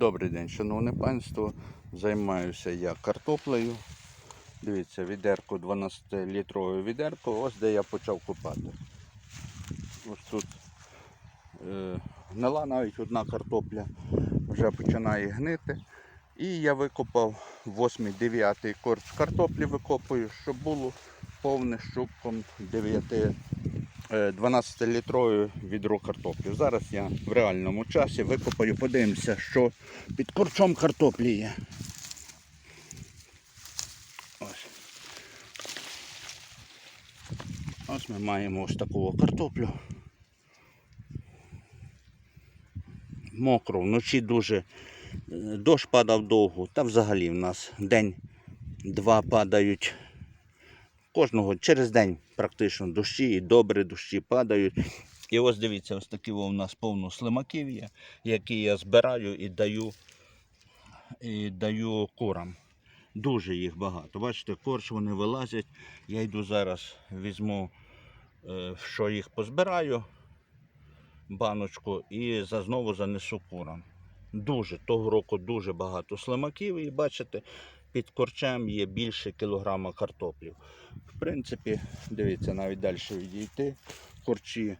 Добрий день, шановне панство. Займаюся я картоплею. Дивіться, відерко 12-літрове відерко, ось де я почав копати. Ось тут е, гнила навіть одна картопля, вже починає гнити. І я викопав 8-9 корч картоплі викопую, щоб було повне щупком 9 12-літрове відро картоплі. Зараз я в реальному часі викопаю, подивимося, що під корчом картоплі є. Ось. Ось ми маємо ось таку картоплю. Мокро, вночі дуже е, дощ падав довго, та взагалі в нас день-два падають кожного через день практично дощі і добрі дощі падають. І ось дивіться, ось такі у нас повно слимаків є, які я збираю і даю, і даю курам. Дуже їх багато. Бачите, корч вони вилазять. Я йду зараз, візьму, е, що їх позбираю, баночку, і знову занесу курам. Дуже, того року дуже багато слимаків, і бачите, під корчем є більше кілограма картоплів. В принципі, дивіться, навіть далі відійти. Корчі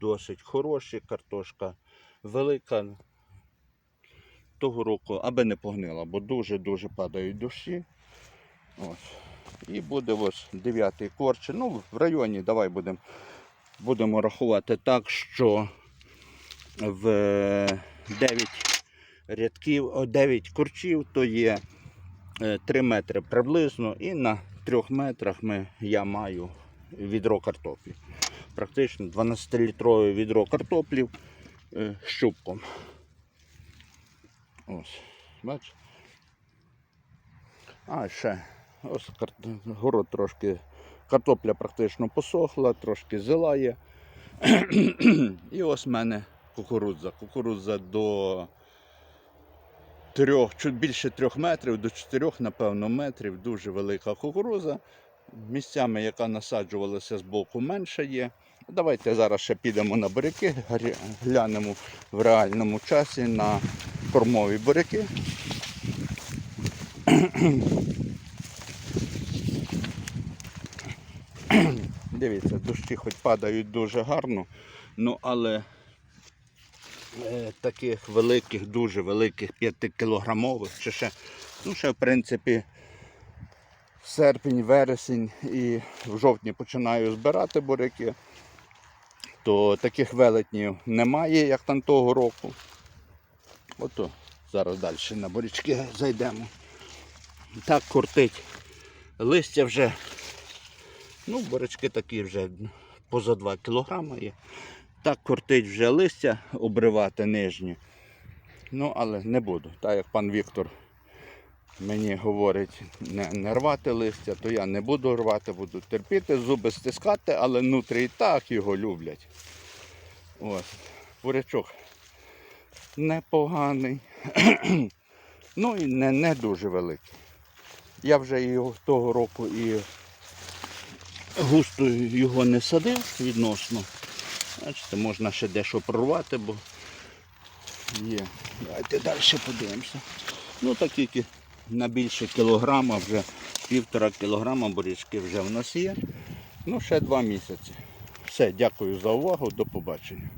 досить хороші, картошка велика. Того року, аби не погнила, бо дуже-дуже падають дощі. Ось. І буде ось дев'ятий корч. Ну, в районі давай будемо будемо рахувати так, що в 9 рядків, 9 корчів, то є 3 метри приблизно, і на 3 метрах ми, я маю відро картоплі. Практично 12-літрове відро картоплів е, з щупком. Ось, бач. А ще ось город трошки, картопля практично посохла, трошки зелає. І ось в мене кукурудза. Кукурудза до трьох, чуть більше трьох метрів, до чотирьох, напевно, метрів. Дуже велика кукурудза. Місцями, яка насаджувалася з боку, менше є. Давайте зараз ще підемо на буряки, глянемо в реальному часі на кормові буряки. Дивіться, дощі хоч падають дуже гарно, ну але таких великих, дуже великих 5-кілограмових, чи ще, ну ще в принципі серпень, вересень і в жовтні починаю збирати буряки, то таких велетнів немає, як там того року. Ото зараз далі на бурячки зайдемо. Так кортить. Листя вже, ну, бурячки такі вже поза 2 кілограми є. Так кортить вже листя обривати нижні. Ну, але не буду. Так як пан Віктор мені говорить не, не рвати листя, то я не буду рвати, буду терпіти, зуби стискати, але внутрі і так його люблять. Ось, бурячок непоганий. ну і не, не дуже великий. Я вже його того року і густо його не садив відносно. Бачите, можна ще дещо прорвати, бо є. Давайте далі подивимося. Ну так тільки на більше кілограма, вже півтора кілограма борічки вже в нас є. Ну, ще два місяці. Все, дякую за увагу, до побачення.